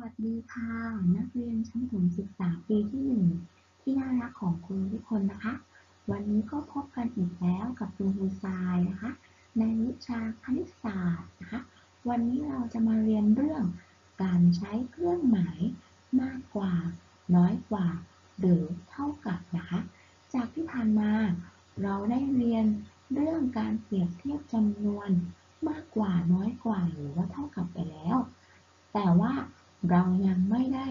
วัสดีค่ะ นักเรียนชั้นประถมศึกษาปีที่หนึ่งที่น่ารักของคุณทุกคนนะคะ วันนี้ก็พบกันอีกแล้วกับคุณครูทรายนะคะ ในวิชาคณิตศาสตร์นะคะ วันนี้เราจะมาเรียนเรื่องการใช้เครื่องหมายมากกว่า น้อยกว่า หรือเท่ากับนะคะ จากที่ผ่านมา เราได้เรียนเรื่องการเปรียบเทียบจำนวนมากกว่าน้อยกว่าหรือว่าเท่ากับไปแล้ว แต่ว่า เรายังไม่ได้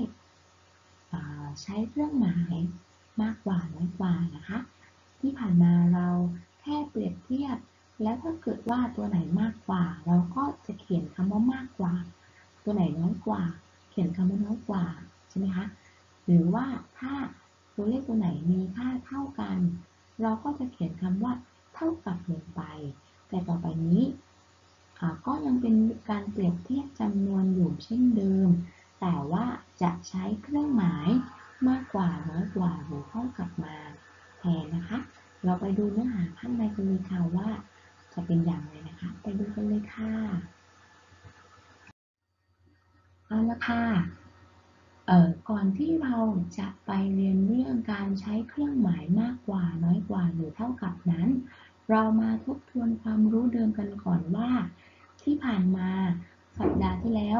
ใช้เครื่องหมายมากกว่าน้อยกว่านะคะ ที่ผ่านมาเราแค่เปรียบเทียบ แล้วถ้าเกิดว่าตัวไหนมากกว่า เราก็จะเขียนคำว่ามากกว่า ตัวไหนน้อยกว่า เขียนคำว่าน้อยกว่าใช่ไหมคะหรือว่าถ้าตัวเลขตัวไหนมีค่าเท่ากัน เราก็จะเขียนคำว่าเท่ากับลงไป แต่ต่อไปนี้ก็ยังเป็นการเปรียบเทียบจำนวนอยู่เช่นเดิม แต่ว่าจะใช้เครื่องหมายมากกว่าน้อยกว่าหรือเท่ากับมาแทนนะคะ เราไปดูเนื้อหาข้างในกันเลยค่ะว่า จะเป็นอย่างไรนะคะ ไปดูกันเลยค่ะเอาละค่ะเอ่อก่อนที่เราจะไปเรียนเรื่องการใช้เครื่องหมายมากกว่าน้อยกว่าหรือเท่ากับนั้น เรามาทบทวนความรู้เดิมกันก่อนว่า ที่ผ่านมาสัปดาห์ที่แล้ว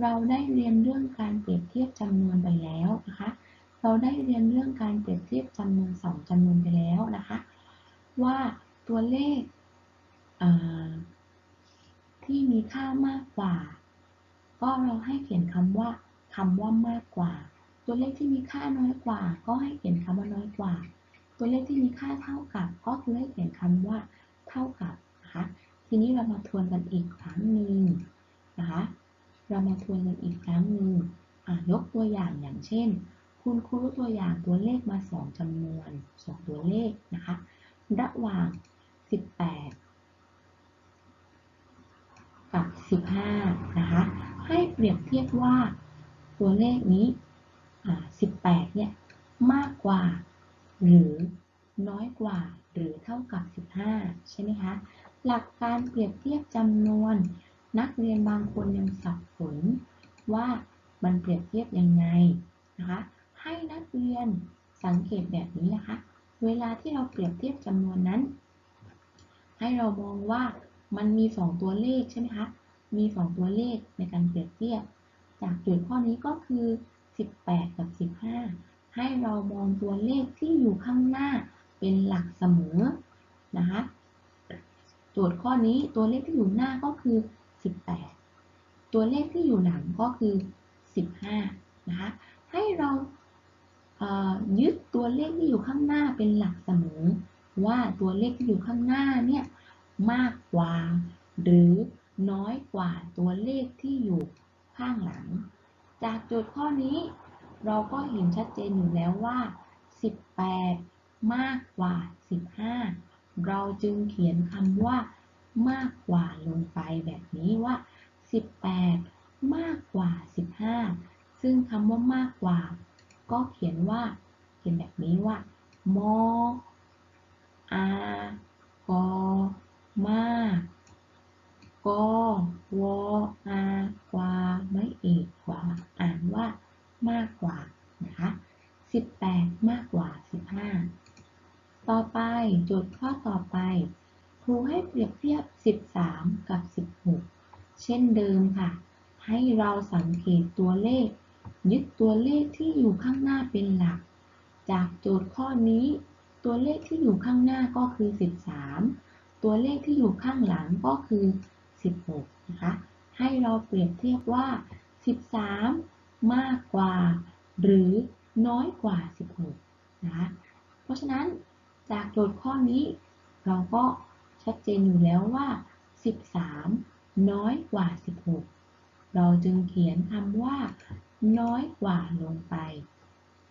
เราได้เรียนเรื่องการเปรียบเทียบจำนวนไปแล้วนะคะ เราได้เรียนเรื่องการเปรียบเทียบจำนวนสองจำนวนไปแล้วนะคะ ว่าตัวเลขที่มีค่ามากกว่า ก็เราให้เขียนคำว่าคำว่ามากกว่า ตัวเลขที่มีค่าน้อยกว่า ก็ให้เขียนคำว่าน้อยกว่า ตัวเลขที่มีค่าเท่ากับ ก็คือให้เขียนคำว่าเท่ากับนะคะ ทีนี้เรามาทวนกันอีกครั้งหนึ่งนะคะ เรามาทวนกันอีกครั้งหนึ่งยกตัวอย่างอย่างเช่น คุณครูรู้ตัวอย่างตัวเลขมา 2จำนวน 2 ตัวเลขนะคะ ระหว่าง 18 กับ 15 นะคะ ให้เปรียบเทียบว่าตัวเลขนี้ 18 เนี่ย มากกว่า หรือน้อยกว่า หรือเท่ากับ 15 ใช่ไหมคะ หลักการเปรียบเทียบจำนวน นักเรียนบางคนยังสับสนว่ามันเปรียบเทียบยังไงนะคะ ให้นักเรียนสังเกตแบบนี้นะคะ เวลาที่เราเปรียบเทียบจำนวนนั้น ให้เรามองว่ามันมี 2 ตัวเลขใช่ไหมคะ มี 2 ตัวเลขในการเปรียบเทียบ จากโจทย์ข้อนี้ก็คือ 18 กับ 15 ให้เรามองตัวเลขที่อยู่ข้างหน้าเป็นหลักเสมอนะคะ โจทย์ข้อนี้ตัวเลขที่อยู่หน้าก็คือ 18 ตัวเลขที่อยู่หลังก็คือ 15 นะคะ ให้เรายึดตัวเลขที่อยู่ข้างหน้าเป็นหลักเสมอ ว่าตัวเลขที่อยู่ข้างหน้าเนี่ยมากกว่า หรือน้อยกว่าตัวเลขที่อยู่ข้างหลัง จากโจทย์ข้อนี้ เราก็เห็นชัดเจนอยู่แล้วว่า 18 มากกว่า 15 เราจึงเขียนคำว่า มากกว่าลงไปแบบนี้ว่า 18 มากกว่า 15 ซึ่งคำว่ามากกว่า ก็เขียนว่าเขียนแบบนี้ว่ามอากมากกวอากว่าไม่เอกกว่า อ่านว่ามากกว่านะคะ18 มากกว่า 15 ต่อไปจทย์ข้อต่อไป ครูให้เปรียบเทียบ 13 กับ 16 เช่นเดิมค่ะ ให้เราสังเกตตัวเลข ยึดตัวเลขที่อยู่ข้างหน้าเป็นหลัก จากโจทย์ข้อนี้ ตัวเลขที่อยู่ข้างหน้าก็คือ 13 ตัวเลขที่อยู่ข้างหลังก็คือ 16 นะคะ ให้เราเปรียบเทียบว่า 13 มากกว่า หรือน้อยกว่า 16 นะคะ เพราะฉะนั้นจากโจทย์ข้อนี้เราก็ ชัดเจนอยู่แล้วว่า 13 น้อยกว่า 16 เราจึงเขียนคำว่า น้อยกว่าลงไป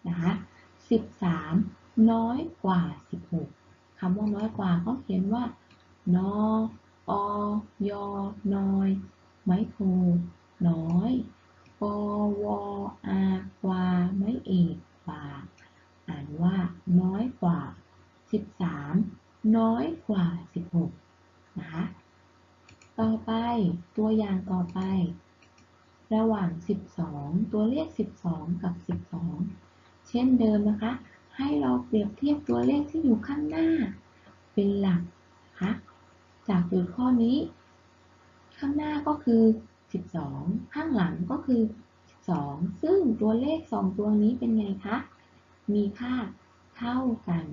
นะคะ13 น้อยกว่า 16คำว่าน้อยกว่าก็เขียนว่านออยอน้อย ไม้โทน้อยกวอว่าไม้เอกกว่า อ่านว่าน้อยกว่า 13น้อยกว่า 16 นะคะ ต่อ ไปตัวอย่างต่อไป ระหว่าง 12 ตัวเลข 12 กับ 12 เช่นเดิมนะคะ ให้เราเปรียบเทียบตัวเลขที่อยู่ข้างหน้า เป็นหลักนะคะจากโจทย์ข้อนี้ ข้างหน้าก็คือ 12 ข้างหลังก็คือ 12 ซึ่งตัวเลข 2 ตัวนี้เป็นไงคะ มีค่าเท่ากัน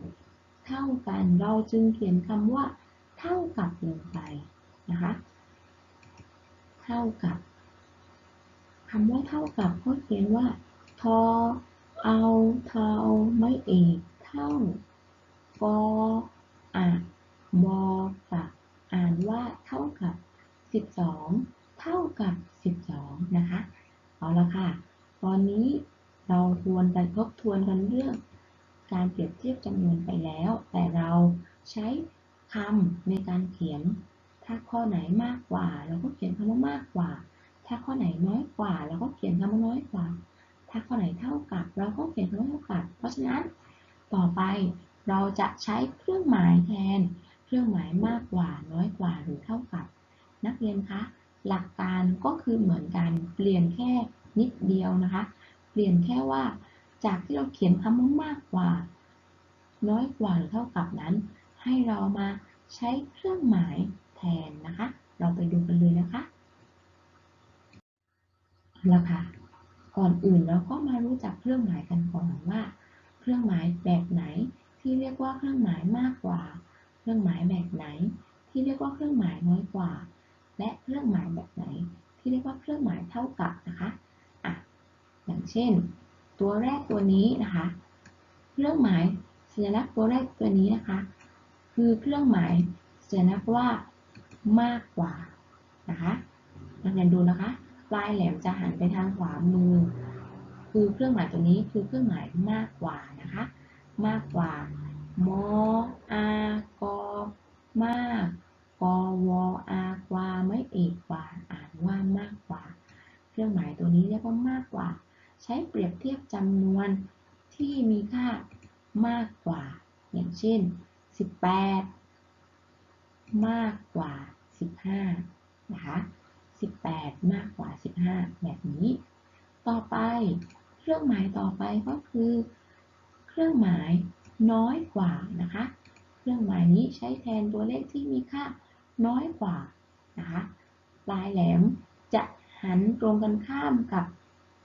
เท่ากัน เราจึงเขียนคำว่า เท่ากับลงไปนะคะ เท่ากับคำว่าเท่ากับก็เขียนว่า ทอ เอาเทาไม่เอกเท่า กออะบอกะอ่านว่าเท่ากับ 12 เท่ากับ 12 นะคะ เอาละค่ะ ตอนนี้เราทวนกันทบทวนกันเรื่อง การเปรียบเทียบจำนวนไปแล้ว แต่เราใช้คำในการเขียน ถ้าข้อไหนมากกว่าเราก็เขียนคำว่ามากกว่า ถ้าข้อไหนน้อยกว่าเราก็เขียนคำว่าน้อยกว่า ถ้าข้อไหนเท่ากับ เราก็เขียนคำว่าเท่ากับ เพราะฉะนั้นต่อไปเราจะใช้เครื่องหมายแทน เครื่องหมายมากกว่า น้อยกว่าหรือเท่ากับ นักเรียนคะหลักการก็คือเหมือนกันเปลี่ยนแค่นิดเดียวนะคะ เปลี่ยนแค่ว่า จากที่เราเขียนคำว่ามากกว่า น้อยกว่าหรือเท่ากับนั้น ให้เรามาใช้เครื่องหมาย แทนนะคะ เราไปดูกันเลยนะคะเอาละค่ะก่อนอื่นเราก็มารู้จักเครื่องหมายกันก่อนว่า เครื่องหมายแบบไหนที่เรียกว่าเครื่องหมายมากกว่า เครื่องหมายแบบไหน ที่เรียกว่าเครื่องหมายน้อยกว่า และเครื่องหมายแบบไหน ที่เรียกว่าเครื่องหมายเท่ากับนะคะอะอย่างเช่น ตัวแรกตัวนี้นะคะ เครื่องหมายสัญลักษณ์ตัวแรกตัวนี้นะคะ คือเครื่องหมายสัญลักษณ์ว่า มากกว่านะคะนักเรียนดูนะคะ ปลายแหลมจะหันไปทางขวามือ คือเครื่องหมายตัวนี้คือเครื่องหมายมากกว่านะคะ มากกว่ามออากอมากกอวออากวาไม่เอกกว่าอ่านว่ามากกว่า เครื่องหมายตัวนี้เรียกว่ามากกว่า ใช้เปรียบเทียบจำนวนที่มีค่ามากกว่า อย่างเช่น 18 มากกว่า 15 นะคะ 18 มากกว่า 15 แบบนี้ ต่อไปเครื่องหมายต่อไปก็คือ เครื่องหมายน้อยกว่านะคะ เครื่องหมายนี้ใช้แทนตัวเลขที่มีค่าน้อยกว่านะคะปลายแหลมจะหันตรงกันข้ามกับ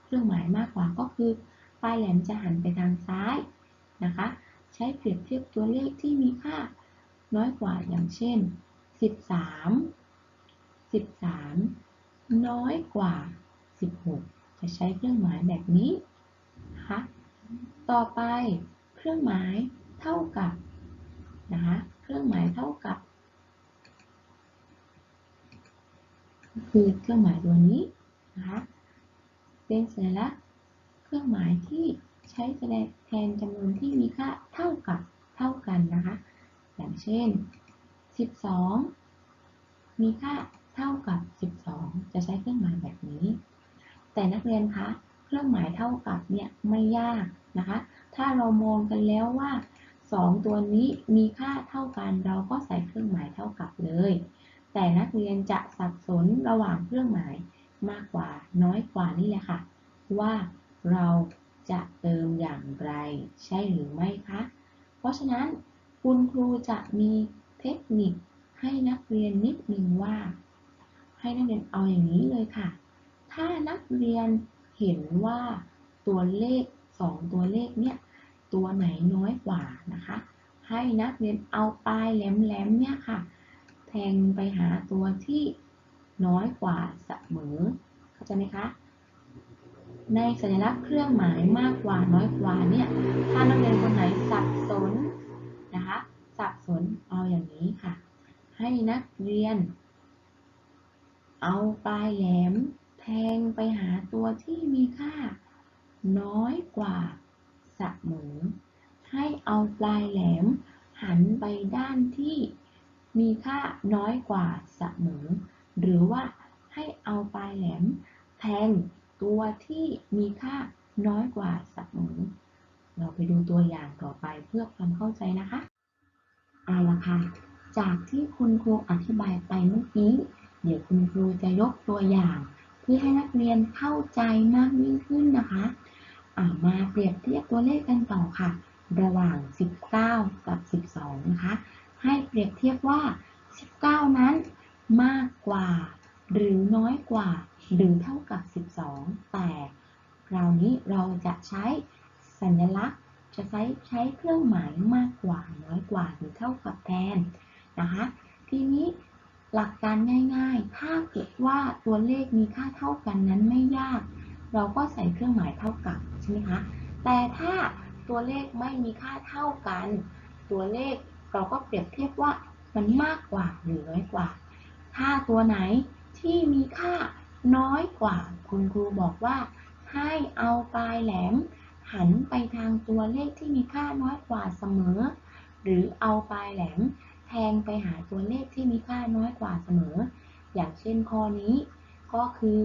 เครื่องหมายมากกว่าก็คือ ปลายแหลมจะหันไปทางซ้ายนะคะ ใช้เปรียบเทียบตัวเลขที่มีค่าน้อยกว่าอย่างเช่น 13 13น้อยกว่า16จะใช้เครื่องหมายแบบนี้นะคะต่อไปเครื่องหมายเท่ากับนะคะเครื่องหมายเท่ากับ คือเครื่องหมายตัวนี้นะคะเป็นสัญลักษณ์เครื่องหมายที่ใช้แสดงแทนจำนวนที่มีค่าเท่ากับเท่ากันนะคะ อย่างเช่น 12 มีค่าเท่ากับ 12 จะใช้เครื่องหมายแบบนี้ แต่นักเรียนคะเครื่องหมายเท่ากับเนี่ยไม่ยากนะคะ ถ้าเรามองกันแล้วว่า 2 ตัวนี้มีค่าเท่ากันเราก็ใส่เครื่องหมายเท่ากับเลย แต่นักเรียนจะสับสนระหว่างเครื่องหมายมากกว่าน้อยกว่านี่แหละค่ะ ว่าเราจะเติมอย่างไร ใช่หรือไม่คะ เพราะฉะนั้นคุณครูจะมี เทคนิคให้นักเรียนนิดนึงว่า ให้นักเรียนเอาอย่างนี้เลยค่ะ ถ้านักเรียนเห็นว่าตัวเลข 2 ตัวเลขเนี่ย ตัวไหนน้อยกว่านะคะ ให้นักเรียนเอาปลายแหลมๆเนี่ยค่ะ แทงไปหาตัวที่น้อยกว่าเสมอ เข้าใจไหมคะ ในสัญลักษณ์เครื่องหมายมากกว่าน้อยกว่าเนี่ย ถ้านักเรียนคนไหนสับสนนะคะ สับสนเอาอย่างนี้ค่ะ ให้นักเรียน เอาปลายแหลมแทงไปหาตัวที่มีค่า น้อยกว่าเสมอให้เอาปลายแหลม หันไปด้านที่มีค่าน้อยกว่าเสมอ หรือว่าให้เอาปลายแหลม แทงตัวที่มีค่าน้อยกว่าเสมอ เราไปดูตัวอย่างต่อไปเพื่อความเข้าใจนะคะ เอาละค่ะ จากที่คุณครูอธิบายไปเมื่อกี้ เดี๋ยวคุณครูจะยกตัวอย่าง เพื่อให้นักเรียนเข้าใจมากยิ่งขึ้นนะคะอามาเปรียบเทียบตัวเลขกันต่อค่ะ ระหว่าง 19 กับ 12 นะคะ ให้เปรียบเทียบว่า 19 นั้นมากกว่า หรือน้อยกว่า หรือเท่ากับ 12 แต่คราวนี้เราจะใช้สัญลักษณ์ จะใช้ใช้เครื่องหมายมากกว่าน้อยกว่าหรือเท่ากับแทนนะคะ ทีนี้หลักการง่ายๆ ถ้าเกิดว่าตัวเลขมีค่าเท่ากันนั้นไม่ยาก เราก็ใส่เครื่องหมายเท่ากับใช่ไหมคะ แต่ถ้าตัวเลขไม่มีค่าเท่ากัน ตัวเลขเราก็เปรียบเทียบว่ามันมากกว่าหรือน้อยกว่า ถ้าตัวไหนที่มีค่าน้อยกว่า คุณครูบอกว่าให้เอาปลายแหลม หันไปทางตัวเลขที่มีค่าน้อยกว่าเสมอ หรือเอาปลายแหลมแทงไปหาตัวเลขที่มีค่าน้อยกว่าเสมอ อย่างเช่นข้อนี้ ก็คือ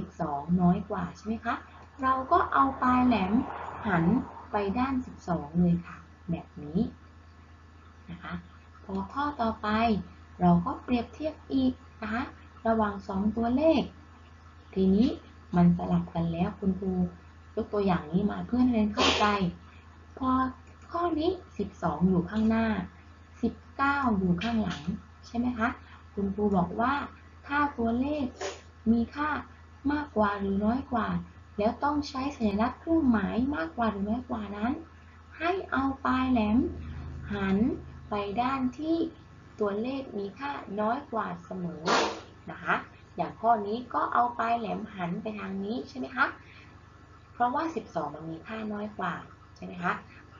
12 น้อยกว่าใช่ไหมคะ เราก็เอาปลายแหลมหันไปด้าน 12 เลยค่ะ แบบนี้นะคะพอข้อต่อไปเราก็เปรียบเทียบอีกนะคะระหว่าง 2 ตัวเลข ทีนี้มันสลับกันแล้วคุณครู ยกตัวอย่างนี้มาเพื่อให้เรียนเข้าใจ พอข้อนี้ 12 อยู่ข้างหน้า 19 อยู่ข้างหลัง ใช่ไหมคะ คุณครูบอกว่า ถ้าตัวเลขมีค่ามากกว่าหรือน้อยกว่า แล้วต้องใช้สัญลักษณ์เครื่องหมายมากกว่าหรือน้อยกว่านั้น ให้เอาปลายแหลม หันไปด้านที่ตัวเลขมีค่าน้อยกว่าเสมอนะคะ อย่างข้อนี้ก็เอาปลายแหลมหันไปทางนี้ใช่ไหมคะ เพราะว่า 12 มันมีค่าน้อยกว่าใช่ไหมคะ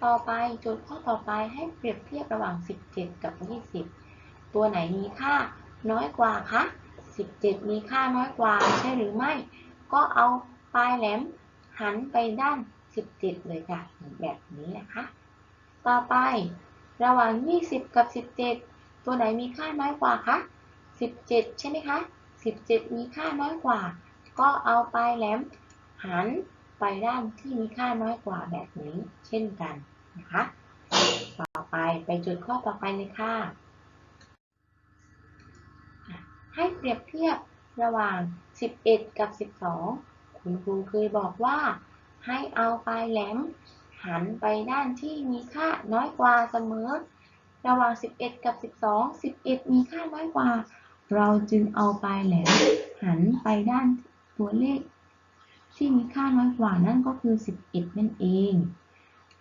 ต่อไปโจทย์ข้อต่อไปให้เปรียบเทียบระหว่าง 17 กับ 20 ตัวไหนมีค่าน้อยกว่าคะ 17 มีค่าน้อยกว่าใช่หรือไม่ ก็เอาปลายแหลมหันไปด้าน 17 เลยค่ะแบบนี้นะคะ ต่อไประหว่าง 20 กับ 17 ตัวไหนมีค่าน้อยกว่าคะ 17 ใช่ไหมคะ 17 มีค่าน้อยกว่า ก็เอาปลายแหลมหัน ไปด้านที่มีค่าน้อยกว่าแบบนี้เช่นกันนะคะ ต่อไปไปจุดข้อต่อไปเลยค่ะ ให้เปรียบเทียบระหว่าง 11 กับ 12 คุณครูเคยบอกว่า ให้เอาปลายแหลม หันไปด้านที่มีค่าน้อยกว่าเสมอ ระหว่าง 11 กับ 12 11 มีค่าน้อยกว่า เราจึงเอาปลายแหลมหันไปด้านตัวเลข ที่มีค่าน้อยกว่านั่นก็คือ 11 นั่นเอง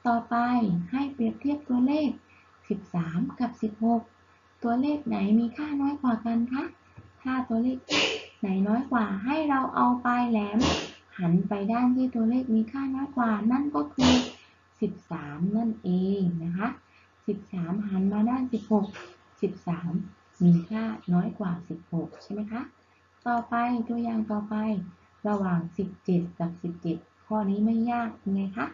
ต่อไปให้เปรียบเทียบตัวเลข 13 กับ 16 ตัวเลขไหนมีค่าน้อยกว่ากันคะ ถ้าตัวเลขไหนน้อยกว่าให้เราเอาปลายแหลม หันไปด้านที่ตัวเลขมีค่าน้อยกว่านั่นก็คือ 13 นั่นเองนะคะ 13 หันมาด้าน 16 13 มีค่าน้อยกว่า 16 ใช่ไหมคะ ต่อไปตัวอย่างต่อไป ระหว่าง 17 กับ 17 ข้อนี้ไม่ยากไงคะ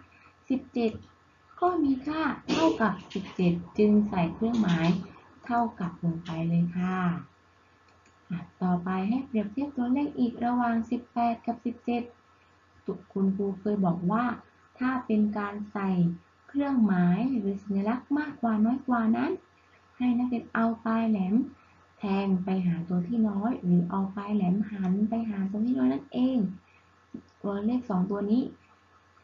17 ก็มีค่าเท่ากับ 17 จึงใส่เครื่องหมายเท่ากับลงไปเลยค่ะอะต่อไปให้เปรียบเทียบตัวเลขอีกระหว่าง 18 กับ 17 ตุกคุณครูเคยบอกว่า ถ้าเป็นการใส่เครื่องหมายหรือสัญลักษณ์มากกว่าน้อยกว่านั้น ให้นักเรียนเอาปลายแหลม แทงไปหาตัวที่น้อย หรือเอาปลายแหลมหันไปหาตัวที่น้อยนั่นเองตัวเลข2ตัวนี้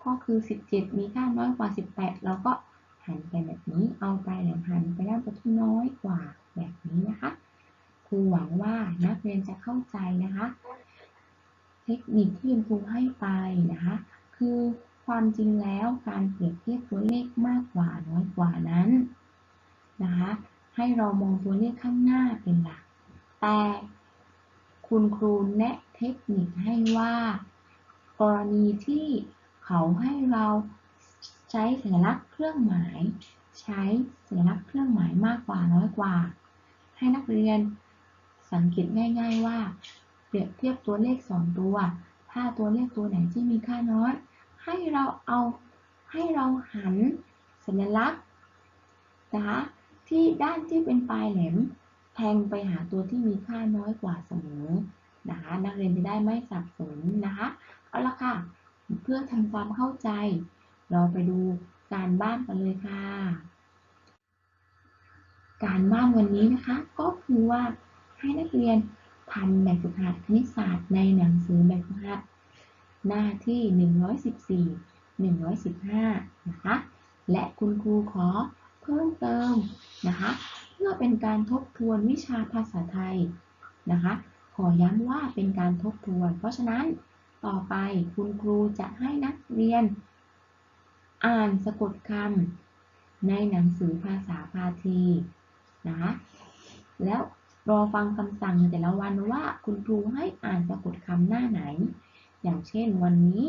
ก็คือ 17 มีค่าน้อยกว่า 18 เราก็หันไปแบบนี้ เอาปลายแหลมหันไปด้านตัวที่น้อยกว่าแบบนี้นะคะครูหวังว่านักเรียนจะเข้าใจนะคะ เทคนิคที่คุณครูให้ไปนะคะ คือความจริงแล้วการเปรียบเทียบตัวเลขมากกว่าน้อยกว่านั้นนะคะ ให้เรามองตัวเลขข้างหน้าเป็นหลัก แต่คุณครูแนะเทคนิคให้ว่า กรณีที่เขาให้เราใช้สัญลักษณ์เครื่องหมาย ใช้สัญลักษณ์เครื่องหมายมากกว่าน้อยกว่า ให้นักเรียนสังเกตง่าย ๆว่า เปรียบเทียบตัวเลข2ตัว ถ้าตัวเลขตัวไหนที่มีค่าน้อย ให้เราเอาให้เราหันสัญลักษณ์นะคะ ที่ด้านที่เป็นปลายแหลมแทงไปหาตัวที่มีค่าน้อยกว่าเสมอนะคะ นักเรียนจะได้ไม่สับสนนะคะ เอาละค่ะ เพื่อทำความเข้าใจ เราไปดูการบ้านกันเลยค่ะ การบ้านวันนี้นะคะ ก็คือว่าให้นักเรียนทำแบบฝึกหัดคณิตศาสตร์ในหนังสือแบบฝึกหัดหน้าที่ 114 115 นะคะ และคุณครูขอ พิ่มเติมนะคะเพื่อเป็นการทบทวนวิชาภาษาไทยนะคะขอย้ำว่าเป็นการทบทวน เพราะฉะนั้นต่อไปคุณครูจะให้นักเรียน อ่านสะกดคำในหนังสือภาษาพาทีนะคะแล้วรอฟังคำสั่งในแต่ละวันว่าคุณครูให้อ่านสะกดคำหน้าไหน อย่างเช่นวันนี้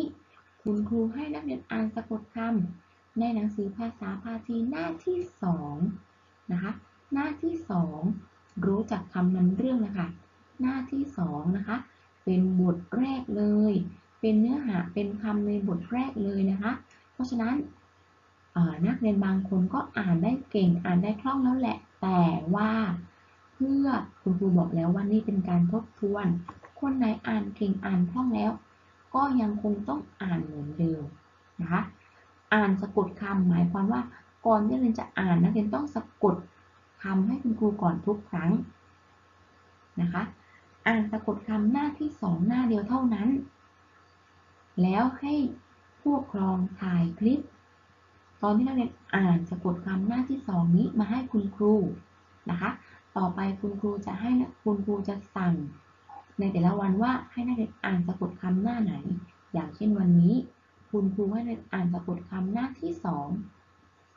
คุณครูให้นักเรียนอ่านสะกดคำ ในหนังสือภาษาพาทีหน้าที่สองนะคะ หน้าที่สองรู้จักคำนำเรื่องนะคะ หน้าที่สองนะคะ เป็นบทแรกเลย เป็นเนื้อหา เป็นคำในบทแรกเลยนะคะ เพราะฉะนั้นนักเรียนบางคนก็อ่านได้เก่ง อ่านได้คล่องแล้วแหละ แต่ว่าเพื่อคุณครูบอกแล้วว่านี่เป็นการทบทวน คนไหนอ่านเก่ง อ่านคล่องแล้ว ก็ยังคงต้องอ่านเหมือนเดิมนะคะ อ่านสะกดคำหมายความว่าก่อนที่นักเรียนจะอ่านนักเรียนต้องสะกดคำให้คุณครูก่อนทุกครั้งนะคะ อ่านสะกดคำหน้าที่สองหน้าเดียวเท่านั้น แล้วให้ผู้ปกครองถ่ายคลิป ตอนที่นักเรียนอ่านสะกดคำหน้าที่สองนี้มาให้คุณครูนะคะ ต่อไปคุณครูจะให้นะคุณครูจะสั่ง ในแต่ละวันว่าให้นักเรียนอ่านสะกดคำหน้าไหน อย่างเช่นวันนี้ คุณครูให้เรียนอ่านสะกดคำหน้าที่สอง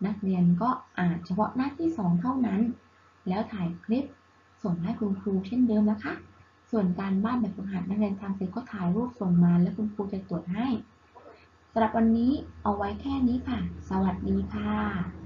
นักเรียนก็อ่านเฉพาะหน้าที่สองเท่านั้น แล้วถ่ายคลิปส่งให้คุณครูเช่นเดิมนะคะ ส่วนการบ้านแบบฝึกหัดนักเรียนทำเสร็จก็ถ่ายรูปส่งมาแล้วคุณครูจะตรวจให้สำหรับวันนี้เอาไว้แค่นี้ค่ะ สวัสดีค่ะ